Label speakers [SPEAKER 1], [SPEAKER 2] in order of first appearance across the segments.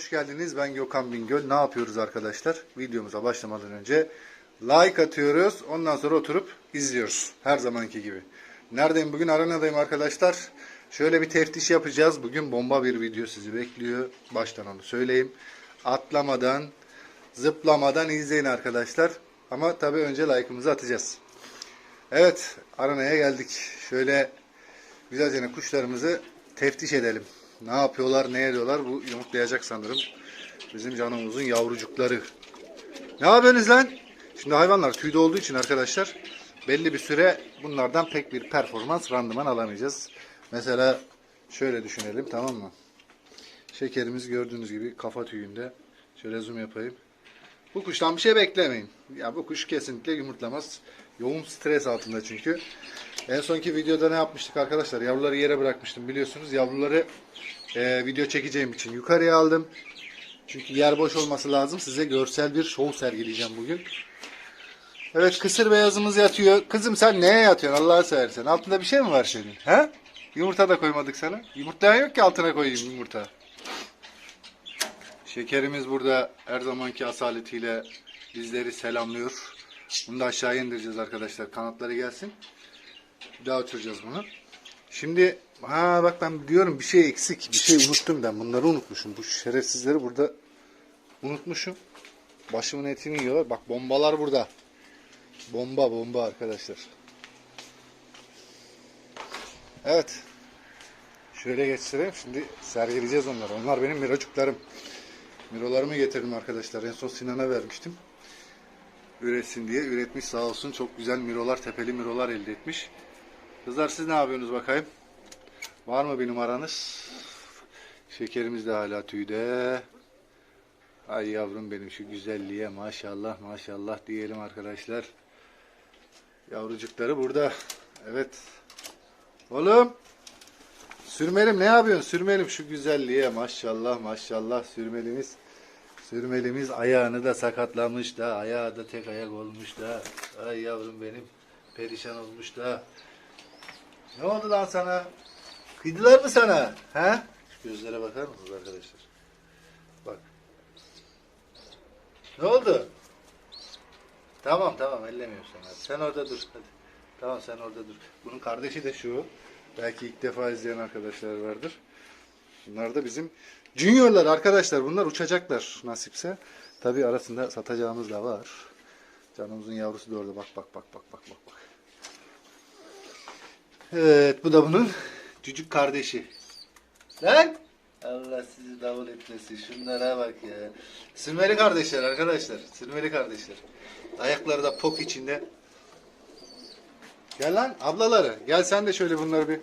[SPEAKER 1] hoş geldiniz. Ben Gökhan Bingöl. Ne yapıyoruz arkadaşlar? Videomuza başlamadan önce like atıyoruz. Ondan sonra oturup izliyoruz. Her zamanki gibi. Neredeyim bugün? Arenadayım arkadaşlar. Şöyle bir teftiş yapacağız. Bugün bomba bir video sizi bekliyor. Baştan onu söyleyeyim. Atlamadan, zıplamadan izleyin arkadaşlar. Ama tabii önce like'ımızı atacağız. Evet, aranaya geldik. Şöyle güzelce kuşlarımızı teftiş edelim. Ne yapıyorlar, ne ediyorlar bu yumurtlayacak sanırım. Bizim canımızın yavrucukları. Ne yapıyorsunuz lan? Şimdi hayvanlar tüyde olduğu için arkadaşlar belli bir süre bunlardan pek bir performans, randıman alamayacağız. Mesela şöyle düşünelim tamam mı? Şekerimiz gördüğünüz gibi kafa tüyünde. Şöyle zoom yapayım. Bu kuştan bir şey beklemeyin. Ya bu kuş kesinlikle yumurtlamaz. Yoğun stres altında çünkü. En sonki videoda ne yapmıştık arkadaşlar? Yavruları yere bırakmıştım biliyorsunuz. Yavruları e, video çekeceğim için yukarıya aldım. Çünkü yer boş olması lazım. Size görsel bir şov sergileyeceğim bugün. Evet kısır beyazımız yatıyor. Kızım sen neye yatıyorsun Allah'a seversen? Altında bir şey mi var senin? He? Yumurta da koymadık sana. Yumurtlayan yok ki altına koyayım yumurta. Şekerimiz burada her zamanki asaletiyle bizleri selamlıyor. Bunu da aşağıya indireceğiz arkadaşlar. Kanatları gelsin. Bir daha uçuracağız bunu. Şimdi ha bak ben diyorum bir şey eksik. Bir şey unuttum ben. Bunları unutmuşum. Bu şerefsizleri burada unutmuşum. Başımın etini yiyorlar. Bak bombalar burada. Bomba bomba arkadaşlar. Evet. Şöyle geçtireyim. Şimdi sergileyeceğiz onları. Onlar benim miracuklarım. Mirolarımı getirdim arkadaşlar. En son Sinan'a vermiştim. Üretsin diye. Üretmiş sağ olsun. Çok güzel mirolar, tepeli mirolar elde etmiş. Kızlar siz ne yapıyorsunuz bakayım? Var mı bir numaranız? Şekerimiz de hala tüyde. Ay yavrum benim şu güzelliğe maşallah maşallah diyelim arkadaşlar. Yavrucukları burada. Evet. Oğlum. Sürmelim ne yapıyorsun? Sürmelim şu güzelliğe maşallah maşallah sürmelimiz. Sürmelimiz ayağını da sakatlamış da ayağı da tek ayak olmuş da. Ay yavrum benim perişan olmuş da. Ne oldu lan sana? Kıydılar mı sana? He? Şu gözlere bakar mısınız arkadaşlar? Bak. Ne oldu? Tamam tamam ellemiyorsun hadi. Sen orada dur hadi. Tamam sen orada dur. Bunun kardeşi de şu. Belki ilk defa izleyen arkadaşlar vardır. Bunlar da bizim juniorlar arkadaşlar. Bunlar uçacaklar nasipse. Tabi arasında satacağımız da var. Canımızın yavrusu da orada. Bak bak bak bak bak bak. Evet bu da bunun cücük kardeşi. Lan! Allah sizi davul etmesin. Şunlara bak ya. Sürmeli kardeşler arkadaşlar. Sürmeli kardeşler. Ayakları da pok içinde. Gel lan ablaları. Gel sen de şöyle bunları bir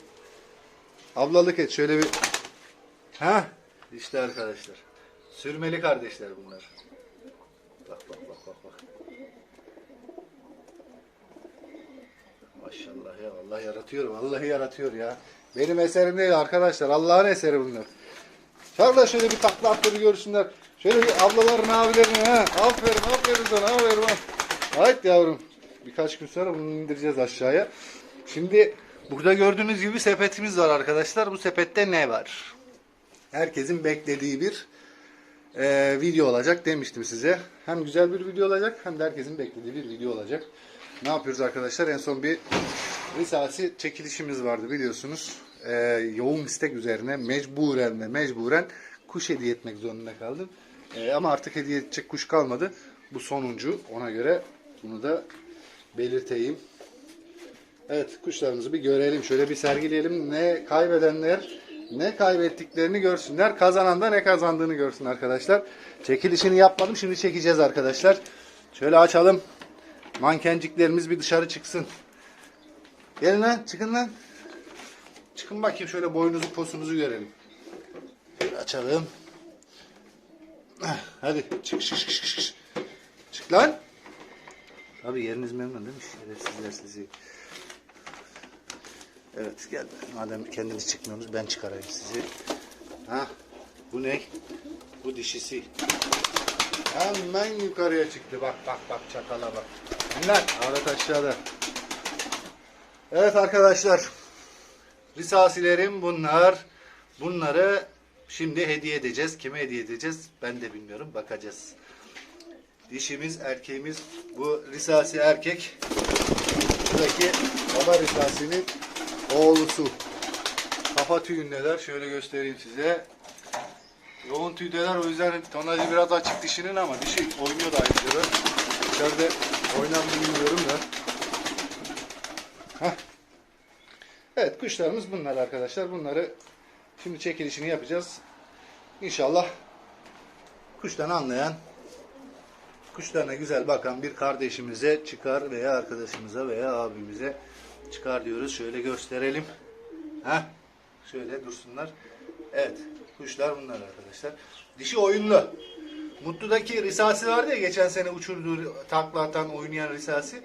[SPEAKER 1] ablalık et. Şöyle bir ha işte arkadaşlar. Sürmeli kardeşler bunlar. Bak bak. Maşallah ya Allah yaratıyor. Vallahi yaratıyor ya. Benim eserim değil arkadaşlar. Allah'ın eseri bunlar. Çağır da şöyle bir takla at da bir görsünler. Şöyle bir ablaların abilerini ha. Aferin aferin sana aferin. Haydi yavrum. Birkaç gün sonra bunu indireceğiz aşağıya. Şimdi burada gördüğünüz gibi sepetimiz var arkadaşlar. Bu sepette ne var? Herkesin beklediği bir e, video olacak demiştim size. Hem güzel bir video olacak hem de herkesin beklediği bir video olacak. Ne yapıyoruz arkadaşlar? En son bir risalesi çekilişimiz vardı biliyorsunuz. E, yoğun istek üzerine mecburen ve mecburen kuş hediye etmek zorunda kaldım. E, ama artık hediye edecek kuş kalmadı. Bu sonuncu. Ona göre bunu da belirteyim. Evet kuşlarımızı bir görelim. Şöyle bir sergileyelim. Ne kaybedenler ne kaybettiklerini görsünler. Kazanan da ne kazandığını görsün arkadaşlar. Çekilişini yapmadım. Şimdi çekeceğiz arkadaşlar. Şöyle açalım. Mankenciklerimiz bir dışarı çıksın. Gelin lan çıkın lan. Çıkın bakayım şöyle boynunuzu posunuzu görelim. Açalım. Hadi çık çık çık çık. Çık, çık lan. Abi yeriniz memnun değil mi? Şerefsizler sizi. Evet gel. Madem kendiniz çıkmıyorsunuz ben çıkarayım sizi. Ha, bu ne? Bu dişisi. Hemen yukarıya çıktı. Bak bak bak çakala bak. Bunlar avret aşağıda. Evet arkadaşlar. Risasilerim bunlar. Bunları Şimdi hediye edeceğiz. Kime hediye edeceğiz? Ben de bilmiyorum. Bakacağız. Dişimiz, erkeğimiz. Bu risasi erkek. Buradaki baba risasinin oğlusu. Kafa tüyündeler. Şöyle göstereyim size. Yoğun tüydeler o yüzden tonajı biraz açık dişinin ama dişi oynuyor da göre. İçeride mı bilmiyorum da. Heh. Evet kuşlarımız bunlar arkadaşlar. Bunları şimdi çekilişini yapacağız. İnşallah kuştan anlayan, kuşlarına güzel bakan bir kardeşimize çıkar veya arkadaşımıza veya abimize çıkar diyoruz. Şöyle gösterelim. Heh. Şöyle dursunlar. Evet. Kuşlar bunlar arkadaşlar. Dişi oyunlu. Mutlu'daki Risasi vardı ya geçen sene uçurduğu takla atan oynayan Risasi.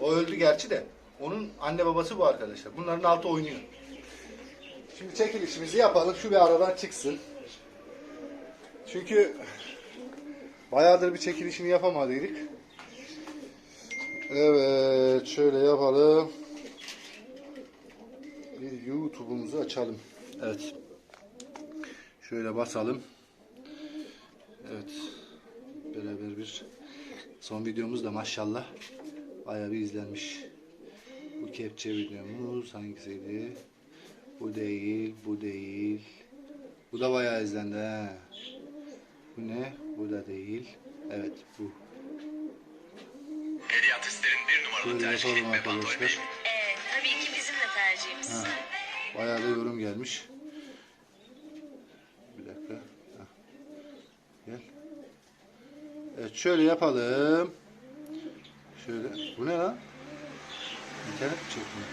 [SPEAKER 1] O öldü gerçi de. Onun anne babası bu arkadaşlar. Bunların altı oynuyor. Şimdi çekilişimizi yapalım. Şu bir aradan çıksın. Çünkü bayağıdır bir çekilişini yapamadıydık. Evet. Şöyle yapalım. Bir YouTube'umuzu açalım. Evet. Şöyle basalım. Evet. Beraber bir son videomuz da maşallah bayağı bir izlenmiş. Bu kepçe videomuz hangisiydi? Bu değil, bu değil. Bu da bayağı izlendi ha. Bu ne? Bu da değil. Evet bu.
[SPEAKER 2] Hediye artistlerin bir numaralı
[SPEAKER 1] Şöyle yapalım
[SPEAKER 2] ve Bandoy
[SPEAKER 1] arkadaşlar.
[SPEAKER 2] 5
[SPEAKER 3] Ee, tabii ki bizim de tercihimiz.
[SPEAKER 1] Ha. Bayağı da yorum gelmiş. Bir dakika. Ha. Gel. Evet şöyle yapalım. Şöyle. Bu ne lan? İnternet mi çekmiyor?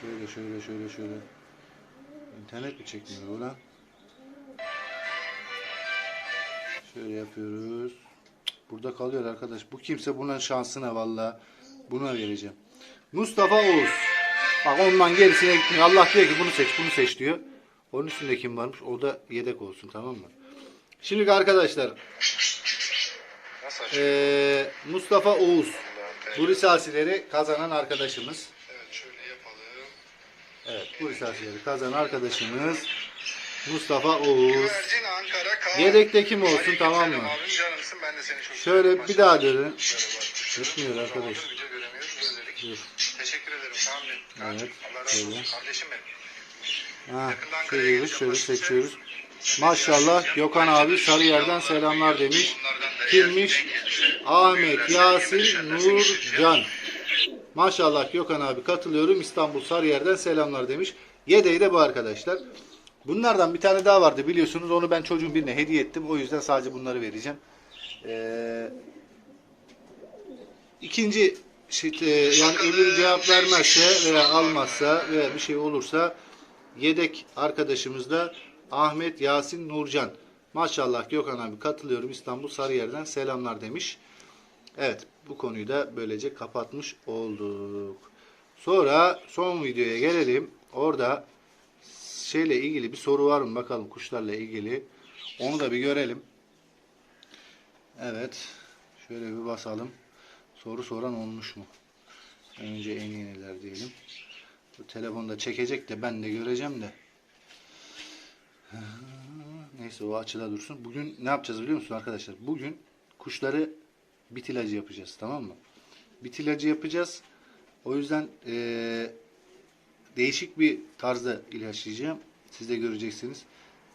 [SPEAKER 1] Şöyle şöyle şöyle şöyle. İnternet mi çekmiyor ulan? Şöyle yapıyoruz. Burada kalıyor arkadaş. Bu kimse bunun şansına valla. Buna vereceğim. Mustafa Oğuz. Bak ondan gerisine gitmiyor. Allah diyor ki bunu seç, bunu seç diyor. Onun üstünde kim varmış? O da yedek olsun tamam mı? Şimdi arkadaşlar eee, Mustafa Oğuz. Bu risasileri kazanan arkadaşımız.
[SPEAKER 2] Evet şöyle yapalım.
[SPEAKER 1] Evet bu risasileri kazanan arkadaşımız Mustafa Oğuz.
[SPEAKER 2] Güvercin Ankara Kaan.
[SPEAKER 1] Yedekte kim olsun tamam mı? Şöyle bir daha dönün.
[SPEAKER 2] Maşallah.
[SPEAKER 1] Yetmiyor arkadaş. Dur.
[SPEAKER 2] Teşekkür ederim. Kaan'cığım,
[SPEAKER 1] Evet,
[SPEAKER 2] Allah razı olsun kardeşim benim.
[SPEAKER 1] Ha,
[SPEAKER 2] Ankara'ya
[SPEAKER 1] şöyle şöyle
[SPEAKER 2] şey
[SPEAKER 1] seçiyoruz. Maşallah Gökhan abi Sarıyer'den selamlar demiş. Kimmiş? Ahmet Yasin Nurcan. Maşallah Gökhan abi katılıyorum. İstanbul Sarıyer'den selamlar demiş. Yedeği de bu arkadaşlar. Bunlardan bir tane daha vardı biliyorsunuz. Onu ben çocuğun birine hediye ettim. O yüzden sadece bunları vereceğim. Ee, ikinci e, yani öbür cevap vermezse veya almazsa veya bir şey olursa yedek arkadaşımız da Ahmet Yasin Nurcan. Maşallah Gökhan abi katılıyorum İstanbul Sarıyer'den selamlar demiş. Evet bu konuyu da böylece kapatmış olduk. Sonra son videoya gelelim. Orada şeyle ilgili bir soru var mı bakalım kuşlarla ilgili. Onu da bir görelim. Evet. Şöyle bir basalım. Soru soran olmuş mu? Önce en yeniler diyelim. Bu telefonda çekecek de ben de göreceğim de. Neyse o açıda dursun. Bugün ne yapacağız biliyor musun arkadaşlar? Bugün kuşları bit ilacı yapacağız tamam mı? Bit ilacı yapacağız. O yüzden eee, değişik bir tarzda ilaçlayacağım. Siz de göreceksiniz.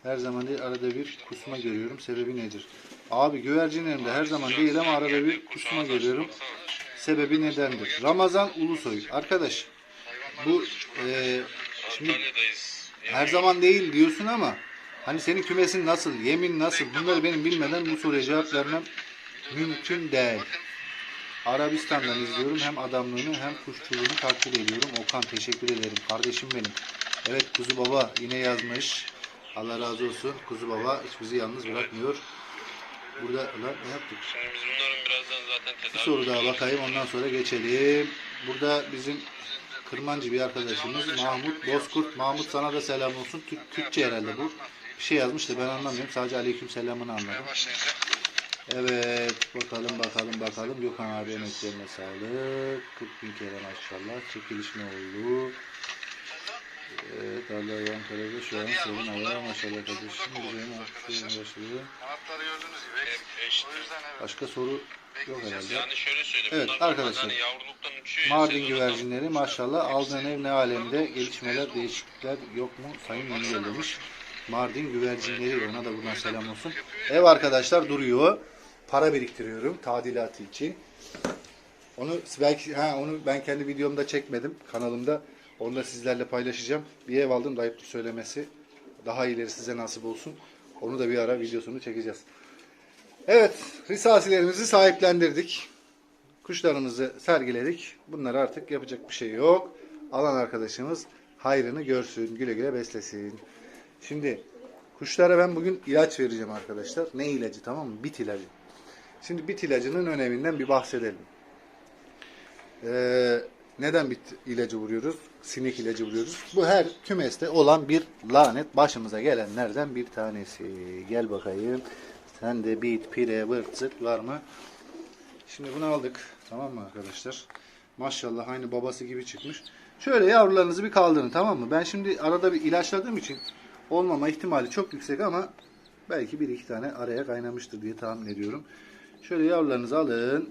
[SPEAKER 1] Her zaman değil arada bir kusma görüyorum. Sebebi nedir? Abi güvercinlerimde her zaman değil ama arada bir kusma görüyorum. Sebebi nedendir? Ramazan Ulusoy. Arkadaş bu eee, şimdi her zaman değil diyorsun ama hani senin kümesin nasıl, yemin nasıl bunları benim bilmeden bu soruya cevap vermem mümkün değil. Arabistan'dan izliyorum. Hem adamlığını hem kuşçuluğunu takdir ediyorum. Okan teşekkür ederim. Kardeşim benim. Evet Kuzu Baba yine yazmış. Allah razı olsun. Kuzu Baba hiç bizi yalnız bırakmıyor. Burada lan ne yaptık?
[SPEAKER 4] Şimdi biz bunların birazdan zaten
[SPEAKER 1] Bir soru daha bakayım ondan sonra geçelim. Burada bizim Kırmancı bir arkadaşımız Mahmut Bozkurt. Mahmut sana da selam olsun. Türk, Türkçe herhalde bu. Bir şey yazmış da ben anlamıyorum. Sadece aleyküm selamını anladım. Evet bakalım bakalım bakalım Gökhan abi emeklerine sağlık 40 bin kere maşallah çekiliş ne oldu Evet Allah Ankara'da şu an sorun hava maşallah kardeşim. Güzelim artık başlıyor.
[SPEAKER 2] Kanatları gördüğünüz gibi.
[SPEAKER 4] Hep eşit.
[SPEAKER 2] O yüzden evet.
[SPEAKER 1] Başka soru yok herhalde.
[SPEAKER 4] Yani şöyle söyleyeyim.
[SPEAKER 1] Evet, arkadaşlar.
[SPEAKER 4] Hani
[SPEAKER 1] Mardin güvercinleri maşallah aldığın ev ne alemde gelişmeler değişiklikler yok mu Sayın Ünlü demiş. Mardin güvercinleri ona da buradan selam olsun. Ev arkadaşlar duruyor. Para biriktiriyorum tadilatı için. Onu belki ha onu ben kendi videomda çekmedim kanalımda. Onu da sizlerle paylaşacağım. Bir ev aldım da söylemesi. Daha ileri size nasip olsun. Onu da bir ara videosunu çekeceğiz. Evet, risasilerimizi sahiplendirdik. Kuşlarımızı sergiledik. Bunlar artık yapacak bir şey yok. Alan arkadaşımız hayrını görsün, güle güle beslesin. Şimdi kuşlara ben bugün ilaç vereceğim arkadaşlar. Ne ilacı tamam mı? Bit ilacı. Şimdi bit ilacının öneminden bir bahsedelim. Ee, neden bit ilacı vuruyoruz? Sinek ilacı vuruyoruz. Bu her kümeste olan bir lanet başımıza gelenlerden bir tanesi. Gel bakayım. Sen de bit, pire, vırt, zırt var mı? Şimdi bunu aldık. Tamam mı arkadaşlar? Maşallah aynı babası gibi çıkmış. Şöyle yavrularınızı bir kaldırın tamam mı? Ben şimdi arada bir ilaçladığım için olmama ihtimali çok yüksek ama belki bir iki tane araya kaynamıştır diye tahmin ediyorum. Şöyle yavrularınızı alın.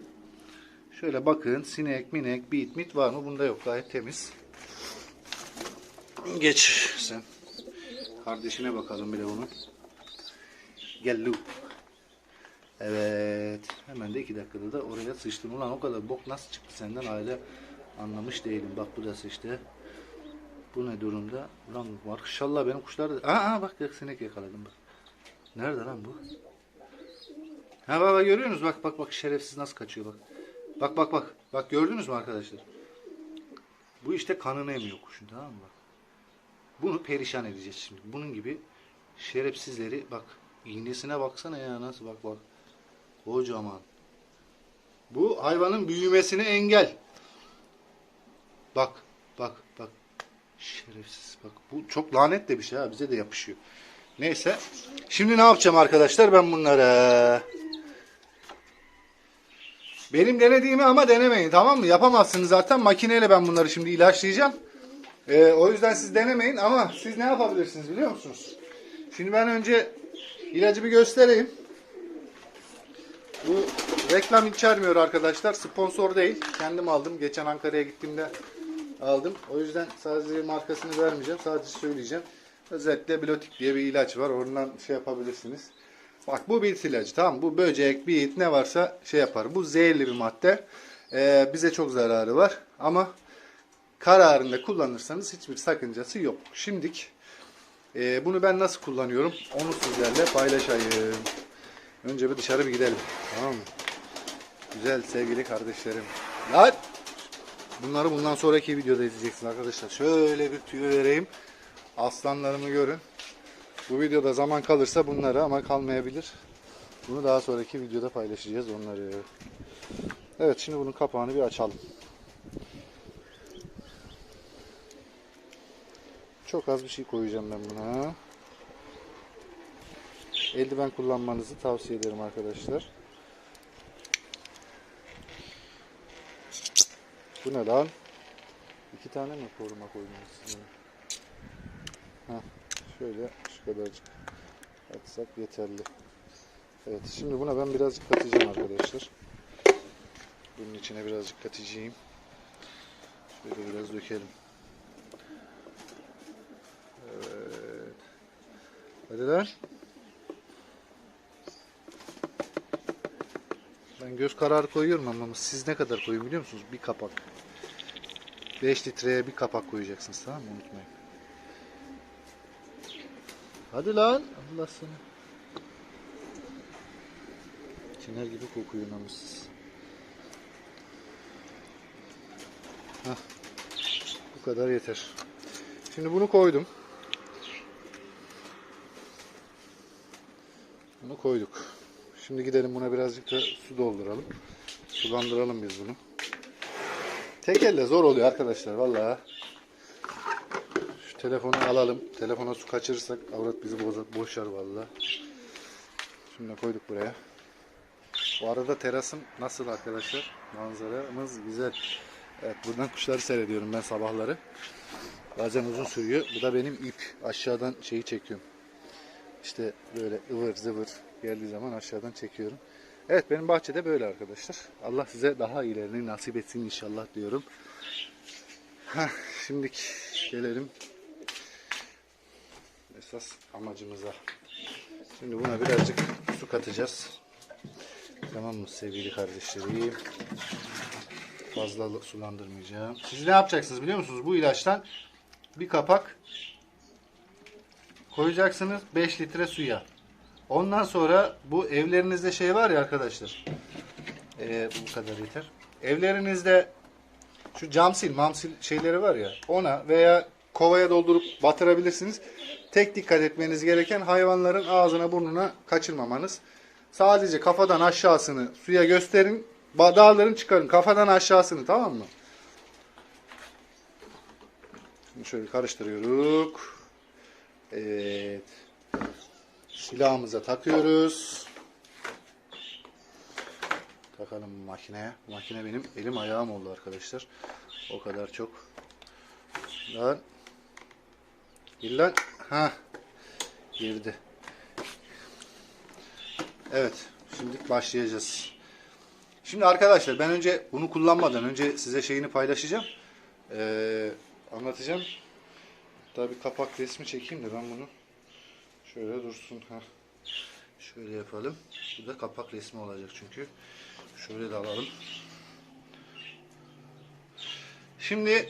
[SPEAKER 1] Şöyle bakın sinek, minek, bit, mit var mı? Bunda yok. Gayet temiz. Geç sen. Kardeşine bakalım bile bunu. Gel Lu. Evet. Hemen de iki dakikada da oraya sıçtın. Ulan o kadar bok nasıl çıktı senden hala anlamış değilim. Bak bu da sıçtı. Bu ne durumda? Ulan maşallah benim kuşlar da... Aa, aa bak sinek yakaladım bak. Nerede lan bu? Ha bak, bak görüyorsunuz bak bak bak şerefsiz nasıl kaçıyor bak. Bak bak bak. Bak gördünüz mü arkadaşlar? Bu işte kanını emiyor kuşun tamam mı? Bak. Bunu perişan edeceğiz şimdi. Bunun gibi şerefsizleri bak iğnesine baksana ya nasıl bak bak. Kocaman. Bu hayvanın büyümesine engel. Bak bak bak. Şerefsiz bak. Bu çok lanet de bir şey ha bize de yapışıyor. Neyse. Şimdi ne yapacağım arkadaşlar ben bunlara? Benim denediğimi ama denemeyin tamam mı? Yapamazsınız zaten. Makineyle ben bunları şimdi ilaçlayacağım. Ee, o yüzden siz denemeyin ama siz ne yapabilirsiniz biliyor musunuz? Şimdi ben önce ilacı bir göstereyim. Bu reklam içermiyor arkadaşlar. Sponsor değil. Kendim aldım. Geçen Ankara'ya gittiğimde aldım. O yüzden sadece markasını vermeyeceğim. Sadece söyleyeceğim. Özellikle Bilotik diye bir ilaç var. Oradan şey yapabilirsiniz. Bak bu bit ilacı tamam Bu böcek, bit ne varsa şey yapar. Bu zehirli bir madde. Ee, bize çok zararı var. Ama kararında kullanırsanız hiçbir sakıncası yok. Şimdik e, bunu ben nasıl kullanıyorum onu sizlerle paylaşayım. Önce bir dışarı bir gidelim. Tamam mı? Güzel sevgili kardeşlerim. Lan! Bunları bundan sonraki videoda izleyeceksiniz arkadaşlar. Şöyle bir tüyo vereyim. Aslanlarımı görün. Bu videoda zaman kalırsa bunları ama kalmayabilir. Bunu daha sonraki videoda paylaşacağız onları. Evet şimdi bunun kapağını bir açalım. Çok az bir şey koyacağım ben buna. Eldiven kullanmanızı tavsiye ederim arkadaşlar. Bu ne lan? İki tane mi koruma koydunuz? Heh, şöyle şu kadarcık atsak yeterli. Evet şimdi buna ben birazcık katacağım arkadaşlar. Bunun içine birazcık katacağım. Şöyle biraz dökelim. Evet. Hadi lan. Ben göz kararı koyuyorum ama siz ne kadar koyun biliyor musunuz? Bir kapak. 5 litreye bir kapak koyacaksınız tamam mı? Unutmayın. Hadi lan. Allah seni. Çiner gibi kokuyor namussuz. Hah. Bu kadar yeter. Şimdi bunu koydum. Bunu koyduk. Şimdi gidelim buna birazcık da su dolduralım. Sulandıralım biz bunu. Tek elle zor oluyor arkadaşlar vallahi. Şu telefonu alalım. Telefona su kaçırırsak avrat bizi bozar, boşar vallahi. Şimdi koyduk buraya. Bu arada terasım nasıl arkadaşlar? Manzaramız güzel. Evet buradan kuşları seyrediyorum ben sabahları. Bazen uzun sürüyor. Bu da benim ip. Aşağıdan şeyi çekiyorum. İşte böyle ıvır zıvır geldiği zaman aşağıdan çekiyorum. Evet benim bahçede böyle arkadaşlar. Allah size daha iyilerini nasip etsin inşallah diyorum. Heh, şimdi gelelim esas amacımıza. Şimdi buna birazcık su katacağız. Tamam mı sevgili kardeşlerim? Fazla sulandırmayacağım. Siz ne yapacaksınız biliyor musunuz? Bu ilaçtan bir kapak koyacaksınız 5 litre suya. Ondan sonra bu evlerinizde şey var ya arkadaşlar. Ee, bu kadar yeter. Evlerinizde şu camsil, mamsil şeyleri var ya ona veya kovaya doldurup batırabilirsiniz. Tek dikkat etmeniz gereken hayvanların ağzına burnuna kaçırmamanız. Sadece kafadan aşağısını suya gösterin. Dağların çıkarın. Kafadan aşağısını tamam mı? Şimdi şöyle karıştırıyoruz. Evet. Silahımıza takıyoruz. Takalım makineye. Makine benim elim ayağım oldu arkadaşlar. O kadar çok. Lan. Gir lan. Ha. Girdi. Evet. Şimdi başlayacağız. Şimdi arkadaşlar ben önce bunu kullanmadan önce size şeyini paylaşacağım. Ee, anlatacağım. Hatta bir kapak resmi çekeyim de ben bunu. Şöyle dursun. ha. Şöyle yapalım. Bu da kapak resmi olacak çünkü. Şöyle de alalım. Şimdi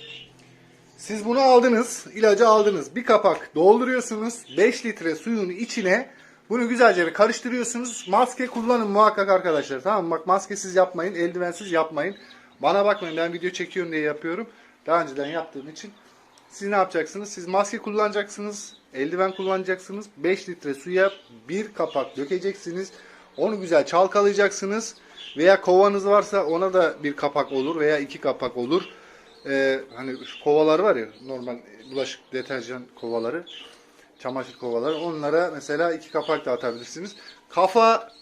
[SPEAKER 1] siz bunu aldınız, ilacı aldınız. Bir kapak dolduruyorsunuz. 5 litre suyun içine bunu güzelce bir karıştırıyorsunuz. Maske kullanın muhakkak arkadaşlar. Tamam mı? Bak maskesiz yapmayın, eldivensiz yapmayın. Bana bakmayın ben video çekiyorum diye yapıyorum. Daha önceden yaptığım için. Siz ne yapacaksınız? Siz maske kullanacaksınız. Eldiven kullanacaksınız. 5 litre suya bir kapak dökeceksiniz. Onu güzel çalkalayacaksınız. Veya kovanız varsa ona da bir kapak olur veya iki kapak olur. Ee, hani kovalar var ya normal bulaşık deterjan kovaları. Çamaşır kovaları. Onlara mesela iki kapak da atabilirsiniz. Kafa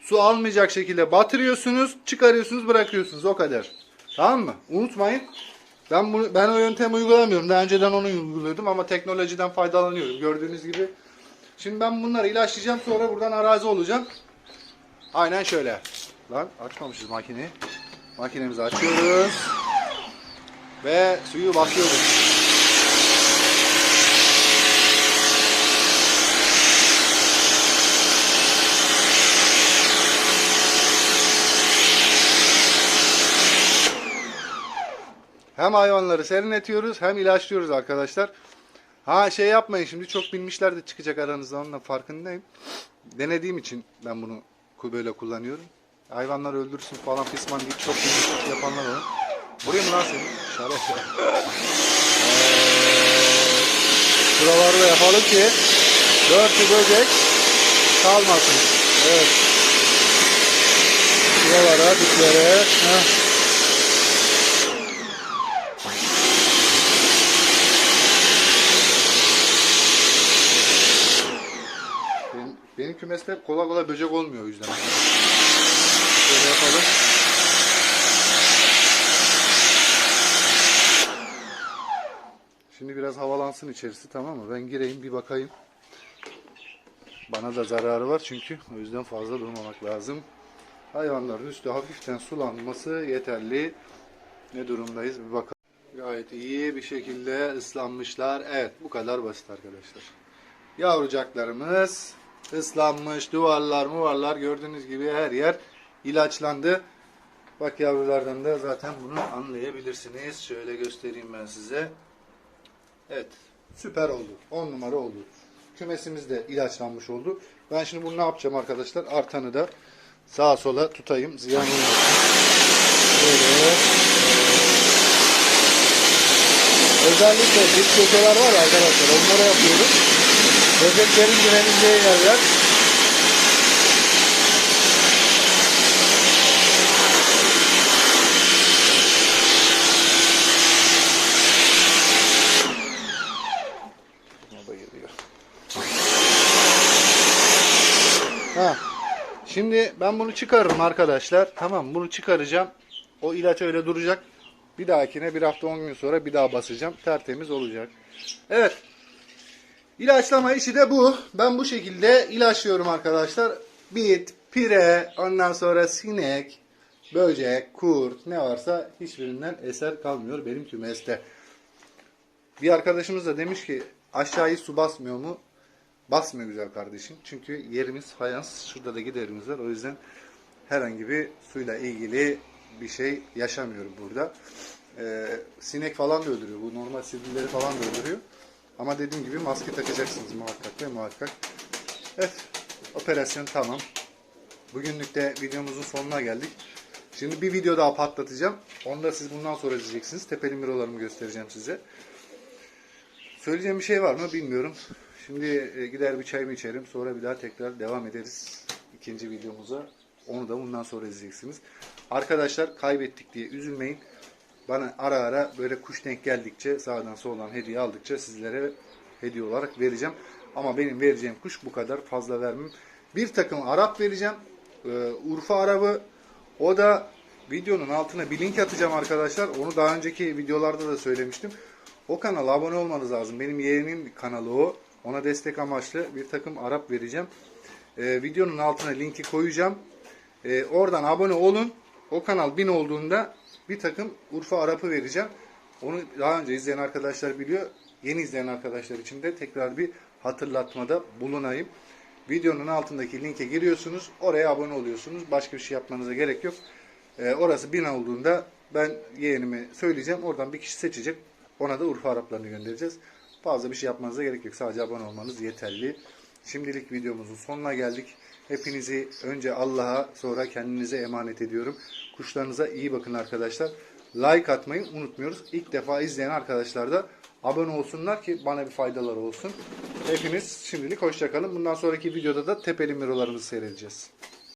[SPEAKER 1] su almayacak şekilde batırıyorsunuz, çıkarıyorsunuz, bırakıyorsunuz. O kadar. Tamam mı? Unutmayın. Ben bunu ben o yöntemi uygulamıyorum. Daha önceden onu uyguluyordum ama teknolojiden faydalanıyorum. Gördüğünüz gibi. Şimdi ben bunları ilaçlayacağım sonra buradan arazi olacağım. Aynen şöyle. Lan açmamışız makineyi. Makinemizi açıyoruz. Ve suyu basıyoruz. Hem hayvanları serinletiyoruz hem ilaçlıyoruz arkadaşlar. Ha şey yapmayın şimdi çok bilmişler de çıkacak aranızda onunla farkındayım. Denediğim için ben bunu böyle kullanıyorum. Hayvanlar öldürsün falan pisman deyip çok bilmişlik yapanlar var. Vurayım mı lan seni? Şeref ya. Şuraları da yapalım ki dörtlü böcek kalmasın. Evet. Şuralara, diplere. Heh. Benim, kümeste kolay kolay böcek olmuyor o yüzden. Şöyle yapalım. Şimdi biraz havalansın içerisi tamam mı? Ben gireyim bir bakayım. Bana da zararı var çünkü o yüzden fazla durmamak lazım. Hayvanların üstü hafiften sulanması yeterli. Ne durumdayız bir bakalım. Gayet iyi bir şekilde ıslanmışlar. Evet bu kadar basit arkadaşlar. Yavrucaklarımız ıslanmış duvarlar muvarlar gördüğünüz gibi her yer ilaçlandı. Bak yavrulardan da zaten bunu anlayabilirsiniz. Şöyle göstereyim ben size. Evet süper oldu. 10 numara oldu. Kümesimiz de ilaçlanmış oldu. Ben şimdi bunu ne yapacağım arkadaşlar? Artanı da sağa sola tutayım. Ziyan. Böyle. Özellikle dip köşeler var arkadaşlar. Onlara yapıyorum. Böceklerin. Buna bayılıyor. Ha. Şimdi ben bunu çıkarırım arkadaşlar. Tamam bunu çıkaracağım. O ilaç öyle duracak. Bir dahakine bir hafta 10 gün sonra bir daha basacağım. Tertemiz olacak. Evet. İlaçlama işi de bu. Ben bu şekilde ilaçlıyorum arkadaşlar. Bit, pire, ondan sonra sinek, böcek, kurt ne varsa hiçbirinden eser kalmıyor benim kümeste. Bir arkadaşımız da demiş ki aşağıyı su basmıyor mu? Basmıyor güzel kardeşim. Çünkü yerimiz fayans. Şurada da giderimiz var. O yüzden herhangi bir suyla ilgili bir şey yaşamıyor burada. Ee, sinek falan da öldürüyor. Bu normal sivilleri falan da öldürüyor. Ama dediğim gibi maske takacaksınız muhakkak ve muhakkak. Evet. Operasyon tamam. Bugünlük de videomuzun sonuna geldik. Şimdi bir video daha patlatacağım. Onu da siz bundan sonra izleyeceksiniz. Tepeli mirolarımı göstereceğim size. Söyleyeceğim bir şey var mı bilmiyorum. Şimdi e, gider bir çayımı içerim. Sonra bir daha tekrar devam ederiz ikinci videomuza. Onu da bundan sonra izleyeceksiniz. Arkadaşlar kaybettik diye üzülmeyin. Bana ara ara böyle kuş denk geldikçe sağdan soldan hediye aldıkça sizlere hediye olarak vereceğim. Ama benim vereceğim kuş bu kadar fazla vermem. Bir takım Arap vereceğim. Ee, Urfa Arabı. O da videonun altına bir link atacağım arkadaşlar. Onu daha önceki videolarda da söylemiştim. O kanala abone olmanız lazım. Benim yeğenimin kanalı o. Ona destek amaçlı bir takım Arap vereceğim. Ee, videonun altına linki koyacağım. Ee, oradan abone olun. O kanal 1000 olduğunda bir takım Urfa Arap'ı vereceğim. Onu daha önce izleyen arkadaşlar biliyor. Yeni izleyen arkadaşlar için de tekrar bir hatırlatmada bulunayım. Videonun altındaki linke giriyorsunuz. Oraya abone oluyorsunuz. Başka bir şey yapmanıza gerek yok. Ee, orası 1000 olduğunda ben yeğenime söyleyeceğim. Oradan bir kişi seçecek. Ona da Urfa Araplarını göndereceğiz. Fazla bir şey yapmanıza gerek yok. Sadece abone olmanız yeterli. Şimdilik videomuzun sonuna geldik. Hepinizi önce Allah'a sonra kendinize emanet ediyorum. Kuşlarınıza iyi bakın arkadaşlar. Like atmayı unutmuyoruz. İlk defa izleyen arkadaşlar da abone olsunlar ki bana bir faydaları olsun. Hepiniz şimdilik hoşçakalın. Bundan sonraki videoda da tepeli mirolarımızı seyredeceğiz.